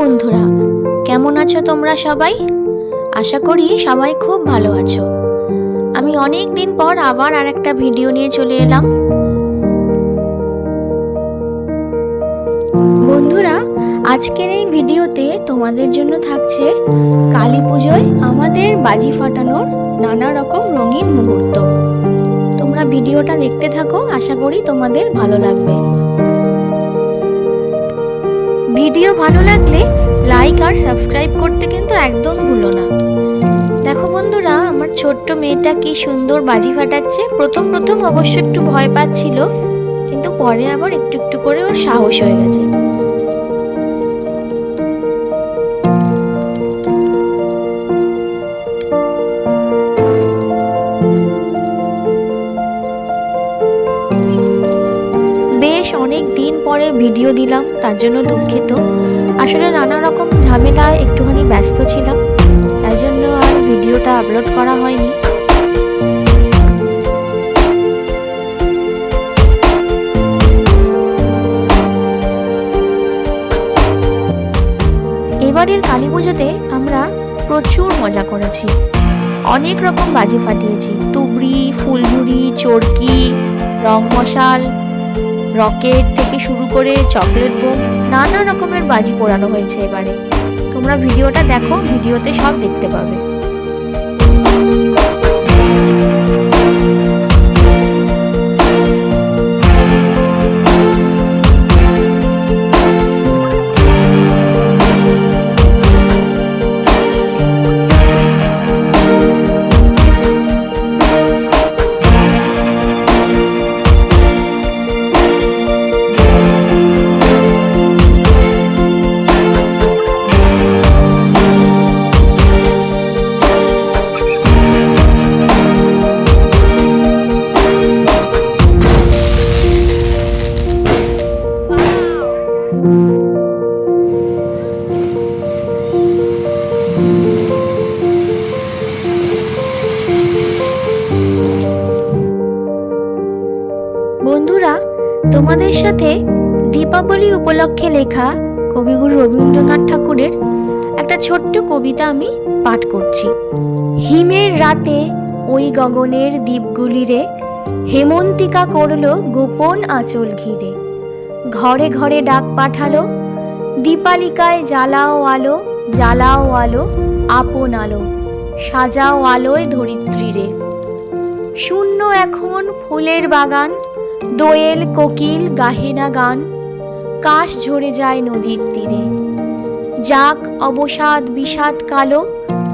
বন্ধুরা, কেমন আছো তোমরা সবাই? আশা করি সবাই খুব ভালো আছো। আমি অনেক দিন পর আবার আর একটা ভিডিও নিয়ে চলে এলাম। বন্ধুরা, আজকের এই ভিডিওতে তোমাদের জন্য থাকছে কালী পুজোয় আমাদের বাজি ফাটানোর নানা রকম রঙিন মুহূর্ত। তোমরা ভিডিওটা দেখতে থাকো, আশা করি তোমাদের ভালো লাগবে। ভিডিও ভালো লাগলে লাইক আর সাবস্ক্রাইব করতে কিন্তু একদম ভুলো না। দেখো বন্ধুরা, আমার ছোট্ট মেয়েটা কি সুন্দর বাজি ফাটাচ্ছে। প্রথম প্রথম অবশ্য একটু ভয় পাচ্ছিল, কিন্তু পরে আবার একটু একটু করে ওর সাহস হয়ে গেছে। পরে ভিডিও দিলাম, তার জন্য দুঃখিত। আসলে নানা রকম ঝামেলায় একটুখানি ব্যস্ত ছিলাম, তাই জন্য আর ভিডিওটা আপলোড করা হয়নি। এবারের কালী পুজোতে আমরা প্রচুর মজা করেছি। অনেক রকম বাজি ফাটিয়েছি। তুবড়ি, ফুলঝুরি, চরকি, রং মশাল রকেট থেকে শুরু করে চকলেট বোম, নানা রকমের বাজি পোড়ানো হয়েছে এবারে। তোমরা ভিডিওটা দেখো, ভিডিওতে সব দেখতে পাবে। তোমাদের সাথে দীপাবলি উপলক্ষে লেখা কবিগুরু রবীন্দ্রনাথ ঠাকুরের একটা ছোট্ট কবিতা আমি পাঠ করছি। হিমের রাতে ওই গগনের দ্বীপগুলিরে হেমন্তিকা করল গোপন আঁচল ঘিরে। ঘরে ঘরে ডাক পাঠালো, দীপালিকায় জ্বালাও আলো জ্বালাও আলো, আপন আলো, সাজাও আলোয় ধরিত্রীরে। শূন্য এখন ফুলের বাগান দোয়েল, কোকিল, গাহেনা গান, কাশ ঝরে যায় নদীর তীরে। যাক অবসাদ বিষাদ কালো,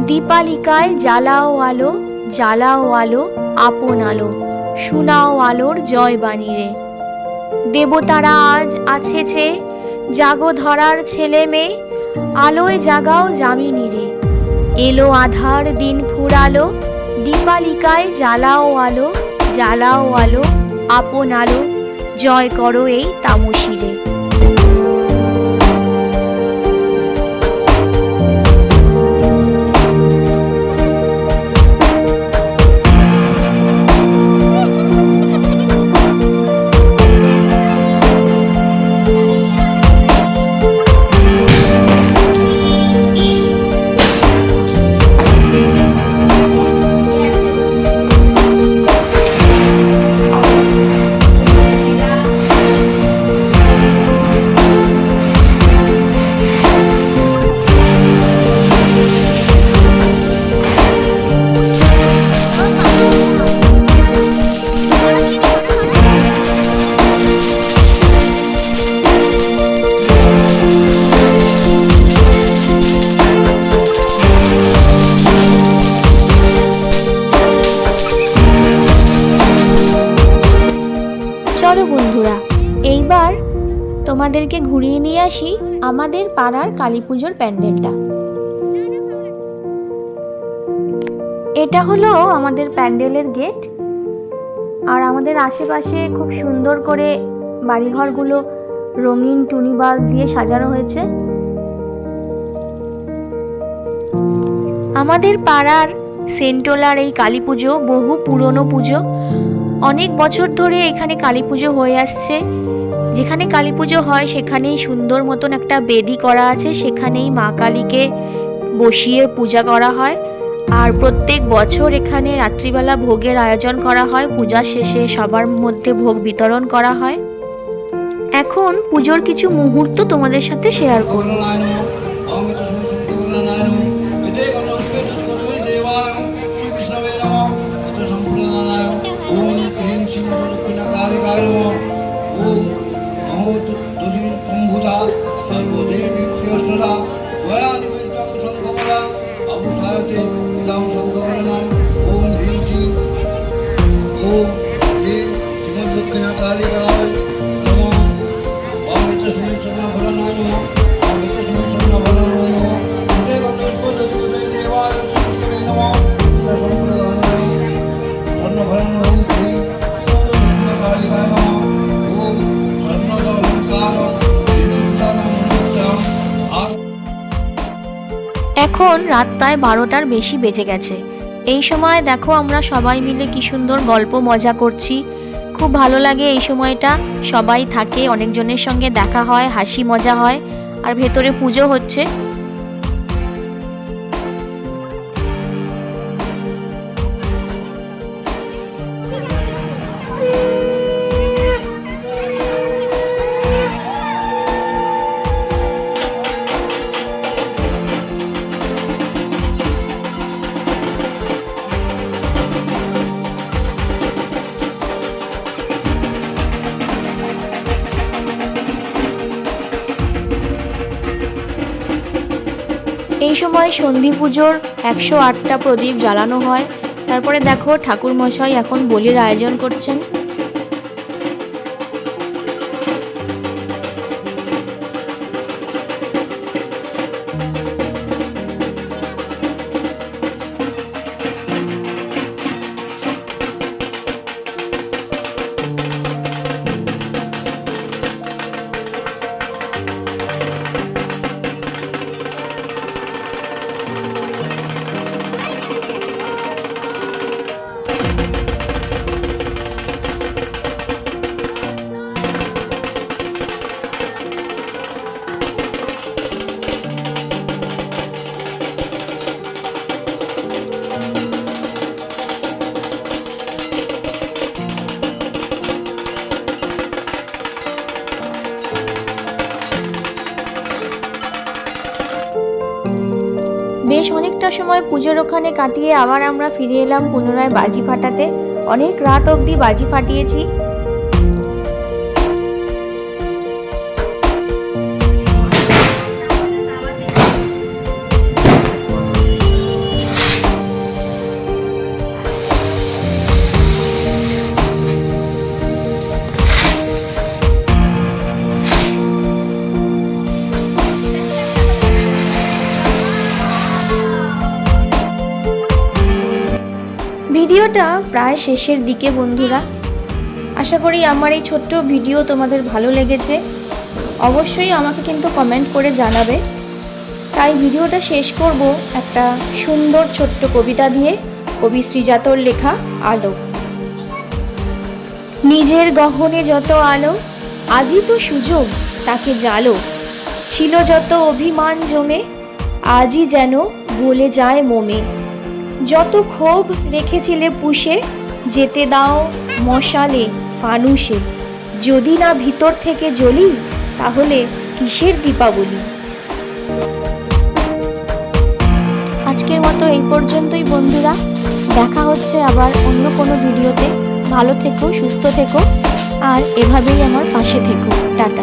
দীপালিকায় জ্বালাও আলো জ্বালাও আলো, আপন আলো, শোনাও আলোর জয় বাণীরে। দেবতারা আজ আছেছে জাগো ধরার ছেলে মেয়ে, আলোয় জাগাও জামিনী রে এলো আধার দিন ফুরালো, দীপালিকায় জ্বালাও আলো জ্বালাও আলো আপন আলো জয় করো এই তামসিরে। এইবার তোমাদেরকে ঘুরিয়ে নিয়ে আসি আমাদের পাড়ার কালী পুজোর প্যান্ডেলটা। এটা হলো আমাদের প্যান্ডেলের গেট। আর আমাদের আশেপাশে খুব সুন্দর করে বাড়িঘরগুলো রঙিন টুনি বাল্ব দিয়ে সাজানো হয়েছে। আমাদের পাড়ার সেন্টোলার এই কালী পুজো বহু পুরনো পুজো। অনেক বছর ধরে এখানে কালী পুজো হয়ে আসছে। যেখানে কালী পুজো হয়, সেখানেই সুন্দর মতন একটা বেদি করা আছে, সেখানেই মা কালীকে বসিয়ে পূজা করা হয়। আর প্রত্যেক বছর এখানে রাত্রিবেলা ভোগের আয়োজন করা হয়, পূজা শেষে সবার মধ্যে ভোগ বিতরণ করা হয়। এখন পুজোর কিছু মুহূর্ত তোমাদের সাথে শেয়ার করব। এখন রাত প্রায় বারোটার বেশি বেজে গেছে। এই সময় দেখো আমরা সবাই মিলে কি সুন্দর গল্প মজা করছি। খুব ভালো লাগে এই সময়টা। সবাই থাকে, অনেকজনের সঙ্গে দেখা হয়, হাসি মজা হয়। আর ভেতরে পুজো হচ্ছে। এই সময় সন্ধি পুজোর একশো আটটা প্রদীপ জ্বালানো হয়। তারপরে দেখো ঠাকুর মশাই এখন বলির আয়োজন করছেন। বেশ অনেকটা সময় পুজোর ওখানে কাটিয়ে আবার আমরা ফিরে এলাম পুনরায় বাজি ফাটাতে। অনেক রাত অবধি বাজি ফাটিয়েছি। ভিডিওটা প্রায় শেষের দিকে, বন্ধুরা। আশা করি আমার এই ছোট্ট ভিডিও তোমাদের ভালো লেগেছে। অবশ্যই আমাকে কিন্তু কমেন্ট করে জানাবে। তাই ভিডিওটা শেষ করব একটা সুন্দর ছোট্ট কবিতা দিয়ে, কবি শ্রীজাতর লেখা আলো। নিজের গহনে যত আলো, আজই তো সুযোগ, তাকে জালো। ছিল যত অভিমান জমে, আজই যেন গলে যায় মোমে। যত ক্ষোভ রেখেছিলে পুষে, যেতে দাও মশালে, ফানুষে। যদি না ভিতর থেকে জ্বলি, তাহলে কিসের দীপাবলি? আজকের মতো এই পর্যন্তই বন্ধুরা। দেখা হচ্ছে আবার অন্য কোনো ভিডিওতে। ভালো থেকো, সুস্থ থেকো, আর এভাবেই আমার পাশে থেকো। টাটা।